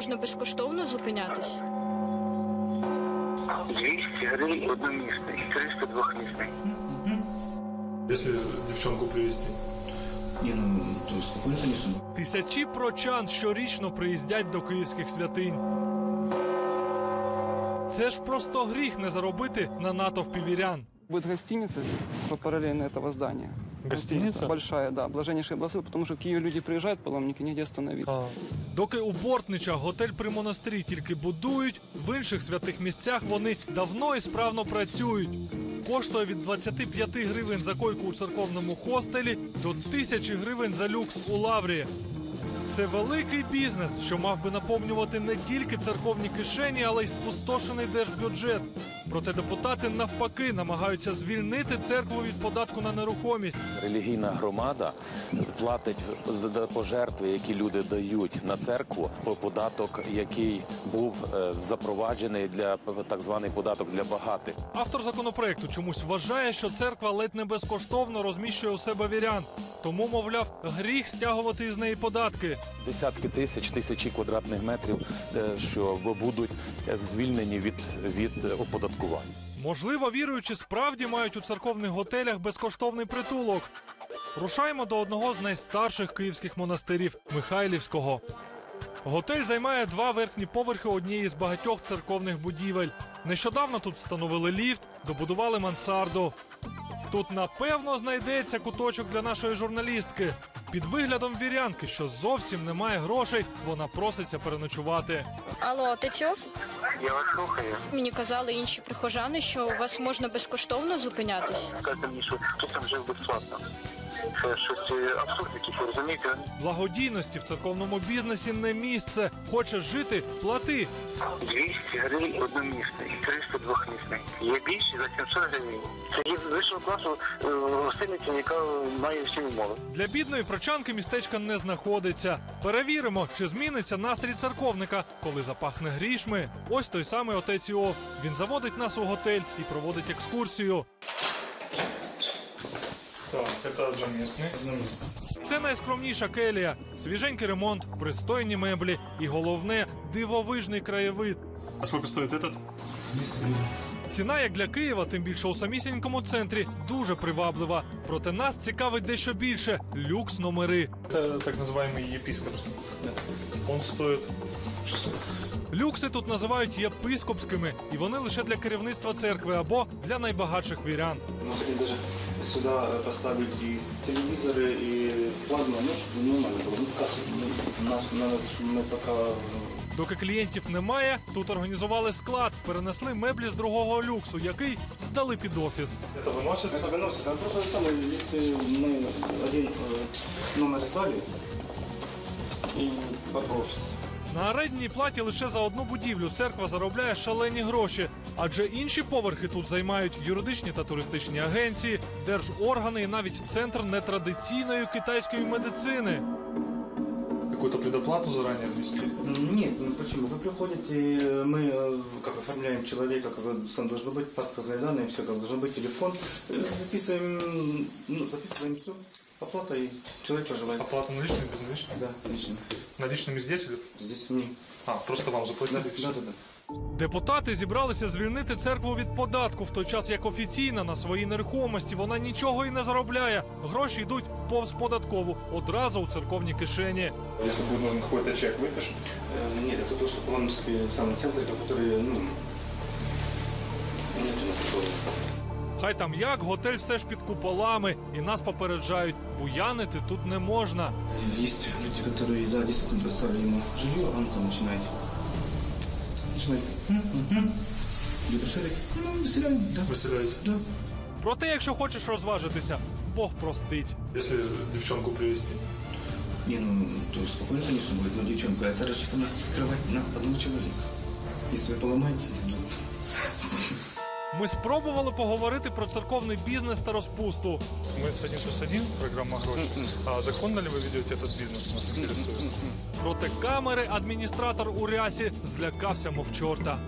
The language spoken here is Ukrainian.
можна безкоштовно зупинятись? 200 гривень одномісний, 300 двохмісний. Если девчонку привезти. Не, ну, то конечно. Тисячі прочан щорічно приїздять до київських святинь. Це ж просто гріх не заробити на натовпі вірян. Будет гостиница по параллельно этого здания. Гостиница? Большая, да, блаженнейший Благословен, потому что в Киеве люди приезжают, паломники, негде остановиться. Доки у Бортнича готель при монастирі тільки будують, в інших святих місцях вони давно і справно працюють. Коштує від 25 гривень за койку у церковному хостелі до тисячі гривень за люкс у лаврі. Це великий бізнес, що мав би наповнювати не тільки церковні кишені, але й спустошений держбюджет. Проте депутати навпаки намагаються звільнити церкву від податку на нерухомість. Релігійна громада платить за пожертви, які люди дають на церкву, податок, який був е, запроваджений для так званий податок для багатих. Автор законопроекту чомусь вважає, що церква ледь не безкоштовно розміщує у себе вірян. Тому, мовляв, гріх стягувати із неї податки. Десятки тисяч, тисячі квадратних метрів, е, що будуть звільнені від, від оподаткування. Можливо, віруючі справді мають у церковних готелях безкоштовний притулок. Рушаємо до одного з найстарших київських монастирів Михайлівського. Готель займає два верхні поверхи однієї з багатьох церковних будівель. Нещодавно тут встановили ліфт, добудували мансарду. Тут напевно знайдеться куточок для нашої журналістки. Під виглядом вірянки, що зовсім не має грошей, вона проситься переночувати. Алло, Тетьов? Я вас слухаю. Мені казали інші прихожани, що у вас можна безкоштовно зупинятись. Сказали, мені, що хтось там жив безплатно. Це щось е, абсурд якийсь, розумієте? Благодійності в церковному бізнесі не місце. Хочеш жити плати. 200 гривень одномісний, 300 двохмісний. Є більше за 700 гривень. Це є вищого класу е, гостиниця, яка має всі умови. Для бідної прочанки містечка не знаходиться. Перевіримо, чи зміниться настрій церковника, коли запахне грішми. Ось той самий отець Іов. Він заводить нас у готель і проводить екскурсію. Так, это одноместный. Це найскромніша келія, свіженький ремонт, пристойні меблі і головне дивовижний краєвид. А сколько стоит этот? Ціна, як для Києва, тим більше у самісінькому центрі, дуже приваблива. Проте нас цікавить дещо більше люкс номери. Это так называемый епископский. Он стоит Люкси тут називають єпископськими, і вони лише для керівництва церкви або для найбагатших вірян. Мы хотим даже сюда поставить и телевизоры, и плазму, ну, чтобы нормально было. Ну, кассу, ну, наш, надо, чтобы мы пока... ну, Доки клієнтів немає, тут організували склад, перенесли меблі з другого люксу, який здали під офіс. Это выносится? Это выносит, а просто самое, если мы один э, номер сдали, и под офис. На орендній платі лише за одну будівлю церква заробляє шалені гроші, адже інші поверхи тут займають юридичні та туристичні агенції, держоргани і навіть центр нетрадиційної китайської медицини. Какую-то предоплату заранее внести? Нет, ну почему? Вы приходите, э, мы э, как оформляем человека, как вы- сам должно быть паспортные данные, все, как должно быть телефон, э, записываем, ну, записываем все, оплата и человек проживает. Оплата наличными, безналичными? Да, лично. Наличными здесь или? Здесь мне. А, просто вам Да, заплатили? и всё. да, да, да. Депутати зібралися звільнити церкву від податку, в той час як офіційно на своїй нерухомості вона нічого і не заробляє. Гроші йдуть повз податкову одразу у церковні кишені. Если будет нужен какой-то чек, выпишем. Э, Нет, это то, что Паломнический самый центр, который, ну, Хай там як, готель все ж під куполами, і нас попереджають, буянити тут не можна. Есть люди, которые, да, действительно представили ему жилье, а он там начинает. Начинает. «М, мгм». Где пришли? Ну, выселяем, да. Выселяете. Да. Проте, якщо хочеш розважитися, Бог простить. Если девчонку привезти. Не, ну, то спокойно, конечно, будет, но девчонка, это рассчитано скрывать на одного человека. Если вы поломаете, ну, Ми спробували поговорити про церковний бізнес та розпусту. Мы с один плюс один, программа «Гроши». А законно ли вы ведете этот бизнес, нас интересует? Проте камери адміністратор у рясі злякався, мов чорта.